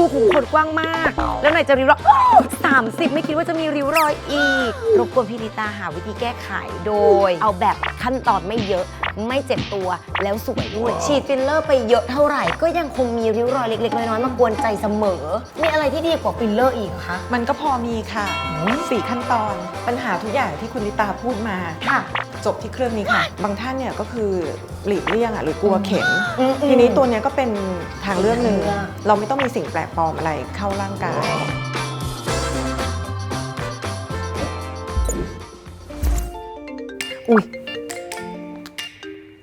รูขุมขนกว้างมาก แล้วไหนจะริ้วรอยสามสิบไม่คิดว่าจะมีริ้วรอยอีก รบกวนพี่ลิตาหาวิธีแก้ไขโดย เอาแบบขั้นตอนไม่เยอะ ไม่เจ็บตัว แล้วสวยด้วย ฉีดฟิลเลอร์ไปเยอะเท่าไหร่ ก็ยังคงมีริ้วรอยเล็กๆ น้อยๆ มากวนใจเสมอ มีอะไรที่ดีกว่าฟิลเลอร์อีกเหรอคะ มันก็พอมีค่ะสี่ขั้นตอน ปัญหาทุกอย่างที่คุณลิตาพูดมา ค่ะ จบที่เครื่องนี้ค่ะ บางท่านเนี่ยก็คือหลีกเลี่ยงอะหรือกลัวเข็มอืมอืมทีนี้ตัวเนี้ยก็เป็นทางเลือกหนึ่งทางเลือกเราไม่ต้องมีสิ่งแปลกปลอมอะไรเข้าร่างกาย อุ้ย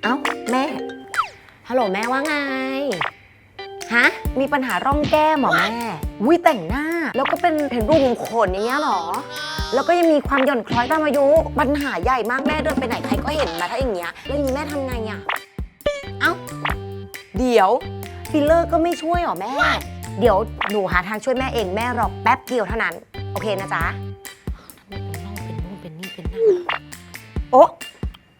เอ้า แม่ ฮัลโหลแม่ว่าไง ฮะ มีปัญหาร่องแก้มเหรอแม่วิแต่งหน้า แล้วก็เป็นเห็นรูขุมขนอย่างเงี้ยเหรอ แล้วก็ยังมีความหย่อนคล้อยตามอายุ ปัญหาใหญ่มากแม่เดินไปไหนใครก็เห็นมาถ้าอย่างเงี้ย แล้วอย่างนี้แม่ทำไงอะเอ้า เดี๋ยว ฟิลเลอร์ก็ไม่ช่วยเหรอแม่ เดี๋ยวหนูหาทางช่วยแม่เองแม่รอแป๊บเดียวเท่านั้น โอเคนะจ๊ะทำไมเป็นร่องเป็นนู่นเป็นนี่เป็นนั่นโอ๊ะ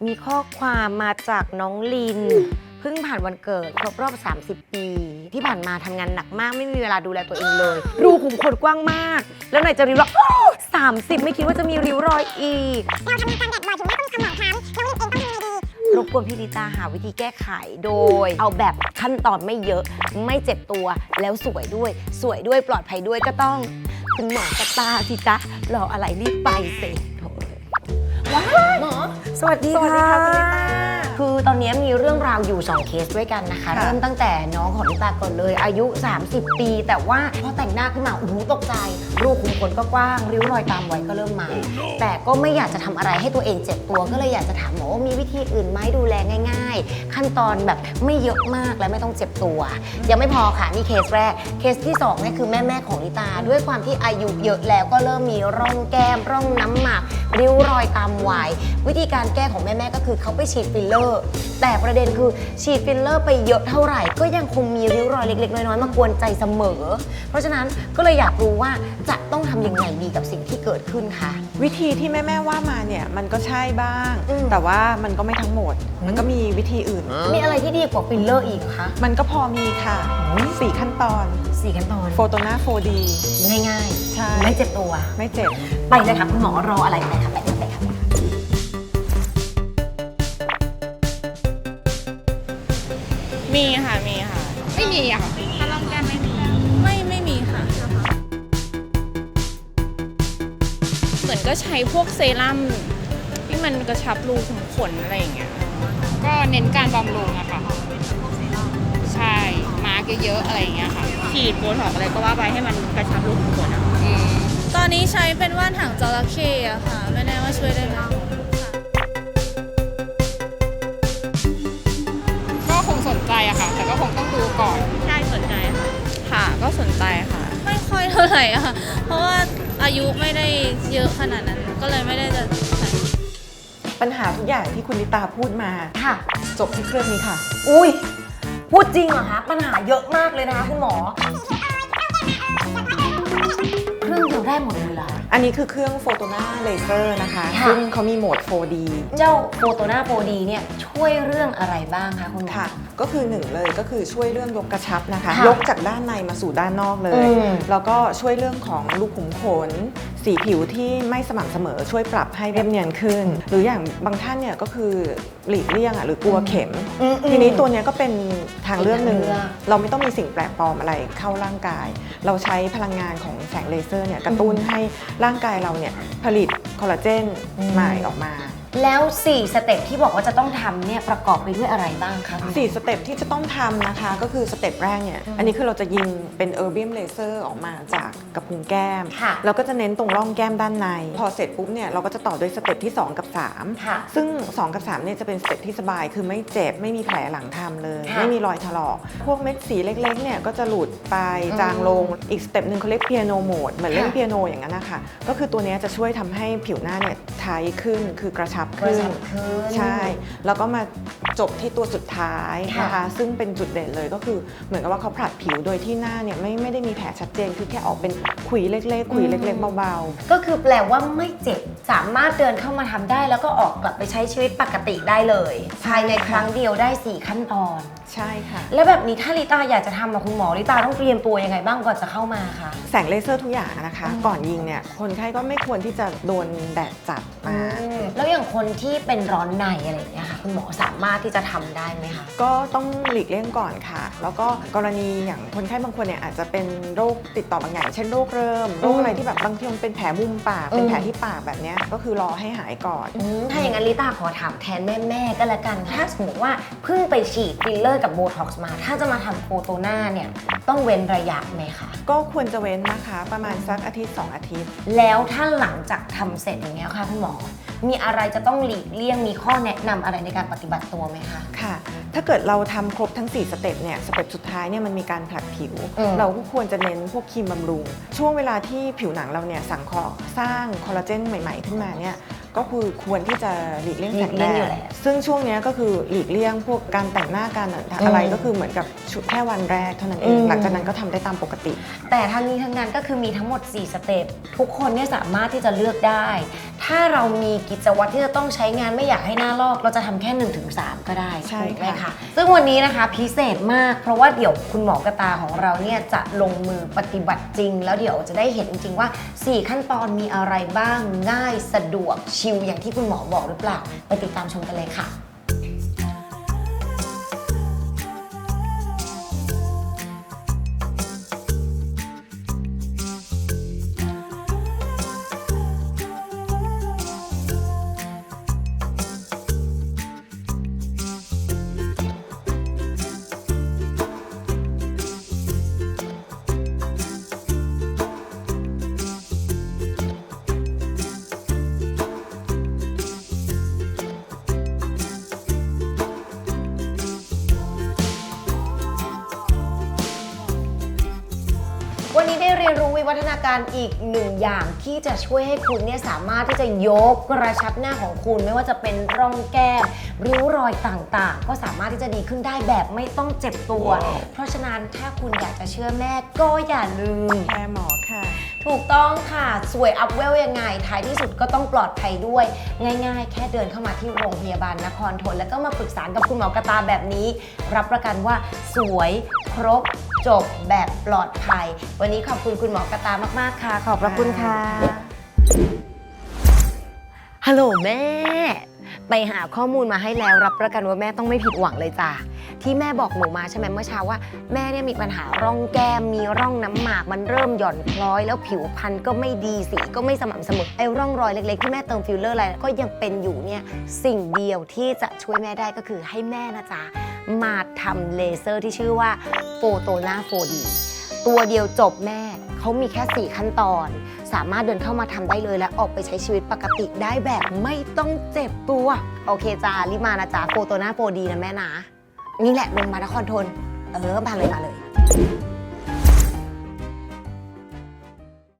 มีข้อความมาจากน้องลินเพิ่งผ่านวันเกิดครบรอบ 30 ปี ที่ผ่านมาทำงานหนักมากไม่มีเวลาดูแลตัวเองเลย รูขุมขนกว้างมาก แล้วไหนจะริ้วรอยสามสิบไม่คิดว่าจะมีริ้วรอยอีก เราทำงานกลางแดดบ่อยถึงแม้ต้องทำหมองคล้ำ รบกวนพี่ลิตาหาวิธีแก้ไขโดย เอาแบบขั้นตอนไม่เยอะ ไม่เจ็บตัวแล้วสวยด้วย สวยด้วยปลอดภัยด้วยก็ต้องคุณหมอกระตาสิจ๊ะรออะไรรีบไปสิโถ หมอ สวัสดีสวัสดีค่ะคุณลิตาคือตอนนี้มีเรื่องราวอยู่ 2 เคสด้วยกันนะคะค่ะเริ่มตั้งแต่น้องของลิตาก่อนเลย อายุ 30 ปี แต่ว่าพอแต่งหน้าขึ้นมาโอ้โหตกใจ รูขุมขนก็กว้าง ริ้วรอยตามวัยก็เริ่มมา แต่ก็ไม่อยากจะทำอะไรให้ตัวเองเจ็บตัว ก็เลยอยากจะถามหมอว่ามีวิธีอื่นไหมดูแลง่าย ๆ ขั้นตอนแบบไม่เยอะมากและไม่ต้องเจ็บตัว ยังไม่พอค่ะนี่เคสแรก เคสที่2เนี่ยคือแม่แม่ๆของลิตา ด้วยความที่อายุเยอะแล้วก็เริ่มมีร่องแก้มร่องน้ำหมาก ริ้วรอยตามวัยวิธีการแก้ของแม่แม่ๆก็คือเขาไปฉีดฟิลเลอร์ แต่ประเด็นคือฉีดฟิลเลอร์ไปเยอะเท่าไหร่ ก็ยังคงมีริ้วรอยเล็กๆ น้อยๆมากวนใจเสมอ เพราะฉะนั้นก็เลยอยากรู้ว่าจะต้องทำยังไงดีกับสิ่งที่เกิดขึ้นคะ วิธีที่แม่แม่ๆว่ามาเนี่ยมันก็ใช่บ้าง อืม แต่ว่ามันก็ไม่ทั้งหมด มันก็มีวิธีอื่น มีอะไรที่ดีกว่าฟิลเลอร์อีกคะมันก็พอมีค่ะสี่ขั้นตอนสี่ขั้นตอนโฟโตนา 4D ง่าย ใช่ๆไม่เจ็บตัว ไม่เจ็บ ไปเลยค่ะคุณหมอรออะไรไปค่ะไปค่ะไปค่ะมีค่ะ มีค่ะ ไม่มีอะค่ะถ้าลองแก้มไม่มี ไม่ไม่มีค่ะ เหมือนก็ใช้พวกเซรั่มที่มันกระชับรูขุมขนอะไรอย่างเงี้ย ก็เน้นการบำรุงอะค่ะ ใช่ มาร์กเยอะๆอะไรอย่างเงี้ยค่ะ ฉีดโบท็อกซ์อะไรก็ว่าไปให้มันกระชับรูขุมขนอะอืม ตอนนี้ใช้เป็นว่านหางจระเข้อะค่ะ ไม่แน่ว่าช่วยได้ไหมก็คงสนใจอะค่ะ แต่ก็คงต้องดูก่อน ใช่สนใจค่ะ ค่ะ ก็สนใจค่ะ ไม่ค่อยเท่าไหร่อะค่ะ เพราะว่าอายุไม่ได้เยอะขนาดนั้น ก็เลยไม่ได้จะใส่ปัญหาทุกอย่างที่คุณลิตาพูดมาค่ะ จบที่เครื่องนี้ค่ะ อุ้ยพูดจริงเหรอคะปัญหาเยอะมากเลยนะคะคุณหมอ ได้หมดเลยเหรอ อันนี้คือเครื่องโฟโตนาเลเซอร์นะคะ ค่ะ ซึ่งเขามีโหมด 4D เจ้าโฟโตนาโ d เนี่ยช่วยเรื่องอะไรบ้างคะคุณหมอ ค่ะ ก็คือหนึ่งเลยก็คือช่วยเรื่องยกกระชับนะคะ ค่ะยกจากด้านในมาสู่ด้านนอกเลอืย มแล้วก็ช่วยเรื่องของรูขุมขน สีผิวที่ไม่สม่ำเสมอช่วยปรับให้เรียบเนียนขึ้น หรืออย่างบางท่านเนี่ยก็คือหลีกเลี่ยงอะหรือกลัวเข็ม อืมอืม ทีนี้ตัวเนี้ยก็เป็นทางเลือกหนึ่งเป็นทางเลือกเราไม่ต้องมีสิ่งแปลกปลอมอะไรเข้าร่างกาย เราใช้พลังงานของแสงเลเซอร์เนี่ยกระตุ้นให้ร่างกายเราเนี่ยผลิตคอลลาเจนใหม่ออกมา แล้ว 4 สเต็ปที่บอกว่าจะต้องทำเนี่ยประกอบไปด้วยอะไรบ้างคะคุณหมอ สี่สเต็ปที่จะต้องทำนะคะ ก็คือสเต็ปแรกเนี่ย อันนี้คือเราจะยิงเป็นเออร์เบียมเลเซอร์ออกมาจากกระพุ้งแก้ม ค่ะแล้วก็จะเน้นตรงร่องแก้มด้านใน พอเสร็จปุ๊บเนี่ยเราก็จะต่อด้วยสเต็ปที่ 2 กับ 3 ค่ะซึ่ง 2 กับ3เนี่ยจะเป็นสเต็ปที่สบาย คือไม่เจ็บ ไม่มีแผลหลังทำเลย ค่ะไม่มีรอยถลอก พวกเม็ดสีเล็กๆเนี่ยก็จะหลุดไปอืมจางลง อีกสเต็ปหนึ่งเขาเรียกเปียโนโหมด เหมือนเล่นค่ะ เปียโนอย่างนั้นนะคะ ก็คือตัวเนี้ยจะช่วยทำให้ผิวหน้าเนี่ยไทขึ้น คือกระชับชับกระขึ้นชับขึ้น ใช่ แล้วก็มาจบที่ตัวสุดท้ายนะค่ะคะ ซึ่งเป็นจุดเด่นเลยก็คือเหมือนกับว่าเขาผลัดผิวโดยที่หน้าเนี่ยไม่ไม่ได้มีแผลชัดเจน คือแค่ออกเป็นขุยเล็กๆขุยเล็ก ๆเบาก็คือแปลว่าไม่เจ็บ สามารถเดินเข้ามาทำได้ แล้วก็ออกกลับไปใช้ชีวิตปกติได้เลยภายในครั้งเดียวได้ 4 ขั้นตอน ๆ ใช่ค่ะ แล้วแบบนี้ถ้าลิตาอยากจะทำกับคุณหมอลิตาต้องเตรียมตัวยังไงบ้างก่อนจะเข้ามาคะ แสงเลเซอร์ทุกอย่างนะคะ ก่อนยิงเนี่ยคนไข้ก็ไม่ควรที่จะโดนแดดจัดมา แล้วอย่างคนที่เป็นร้อนในอะไรอย่างเงี้ยค่ะคุณหมอสามารถที่จะทำได้ไหมคะ ก็ต้องหลีกเลี่ยงก่อนค่ะ แล้วก็กรณีอย่างคนไข้บางคนเนี่ยอาจจะเป็นโรคติดต่อบางอย่าง เช่นโรคเริ่ม โรคอะไรที่แบบบางทีมันเป็นแผลมุมปาก เป็นแผลที่ปากแบบเนี้ยก็คือรอให้หายก่อน อืมถ้าอย่างนั้นลิตาขอถามแทนแม่ๆก็แล้วกัน ถ้าสมมติว่าเพิ่งไปฉีดฟิลเลอร์กับโบท็อกซ์มา ถ้าจะมาทำโคโตนาเนี่ยต้องเว้นระยะไหมคะ ก็ควรจะเว้นนะคะ ประมาณสักอาทิตย์ 2 อาทิตย์ แล้วถ้าหลังจากทำเสร็จอย่างเงี้ยค่ะคุณหมอ มีอะไรจะต้องหลีกเลี่ยงมีข้อแนะนำอะไรในการปฏิบัติตัวไหมคะ ค่ะ ถ้าเกิดเราทำครบทั้ง 4 สเต็ปเนี่ย สเต็ปสุดท้ายเนี่ยมันมีการผลัดผิว อืม เราก็ควรจะเน้นพวกครีมบำรุง ช่วงเวลาที่ผิวหนังเราเนี่ยสังเคราะห์สร้างคอลลาเจนใหม่ ๆ ขึ้นมาเนี่ย ก็คือควรที่จะหลีกเลี่ยงแสงหลีกเลี่แดยงอยู่ดแล้วซึ่งช่วงเนี้ยก็คือหลีกเลี่ยงพวกการแต่งหน้าการอะไรอืมก็คือเหมือนกับชุดแค่วันแรกเท่านั้นเออืงมหลังจากนั้นก็ทำได้ตามปกติ แต่ทั้งนี้ทั้งนั้นก็คือมีทั้งหมด 4 สเต็ปทุกคนเนี่ยสามารถที่จะเลือกได้ ถ้าเรามีกิจวัตรที่จะต้องใช้งานไม่อยากให้หน้าลอก เราจะทำแค่1นถึงสก็ได้ใช่ถูกไหมค่ะ คะซึ่งวันนี้นะคะพิเศษมากเพราะว่าเดี๋ยวคุณหมอกระตาของเราเนี่ยจะลงมือปฏิบัติจริง แล้วเดี๋ยวจะได้เห็นจริงๆว่า 4 ขั้นตอนมีอะไรบ้างง่ายสะดวกชิลอย่างที่คุณหมอบอกหรือเปล่า ไปติดตามชมกันเลยค่ะ วันนี้ได้เรียนรู้วิวัฒนาการอีกหนึ่งอย่างที่จะช่วยให้คุณเนี่ยสามารถที่จะยกกระชับหน้าของคุณไม่ว่าจะเป็นร่องแก้มริ้วรอยต่างๆ ก็สามารถที่จะดีขึ้นได้แบบไม่ต้องเจ็บตัว เพราะฉะนั้นถ้าคุณอยากจะเชื่อแม่ก็อย่าลืม แค่หมอค่ะ ถูกต้องค่ะ สวยอัพเวลยังไง ท้ายที่สุดก็ต้องปลอดภัยด้วย ง่าย ๆ แค่เดินเข้ามาที่โรงพยาบาลนครทนแล้วก็มาปรึกษากับคุณหมอกระตาแบบนี้ รับประกันว่าสวยครบ จบแบบปลอดภัย วันนี้ขอบคุณคุณหมอกระตามาก ๆ ค่ะ ขอบพระคุณค่ะ ฮัลโหลแม่ ไปหาข้อมูลมาให้แล้วรับประกันว่าแม่ต้องไม่ผิดหวังเลยจ้ะ ที่แม่บอกหนูมาใช่ไหมเมื่อเช้าว่า แม่เนี่ยมีปัญหาร่องแก้ม มีร่องน้ำหมาก มันเริ่มหย่อนคล้อย แล้วผิวพรรณก็ไม่ดีสีก็ไม่สม่ำเสมอไอ้ร่องรอยเล็กๆที่แม่เติมฟิลเลอร์อะไรก็ยังเป็นอยู่เนี่ยสิ่งเดียวที่จะช่วยแม่ได้ก็คือให้แม่นะจ๊ะ มาทำเลเซอร์ที่ชื่อว่าโฟโตนาโฟดีตัวเดียวจบแม่เขามีแค่ 4 ขั้นตอน สามารถเดินเข้ามาทำได้เลยและออกไปใช้ชีวิตปกติได้แบบไม่ต้องเจ็บตัว โอเคจ้ารีบมานะจ๊ะโฟโตนาโฟดีนะแม่นะ นี่แหละลงมานครทน เออ มาเลยมาเลย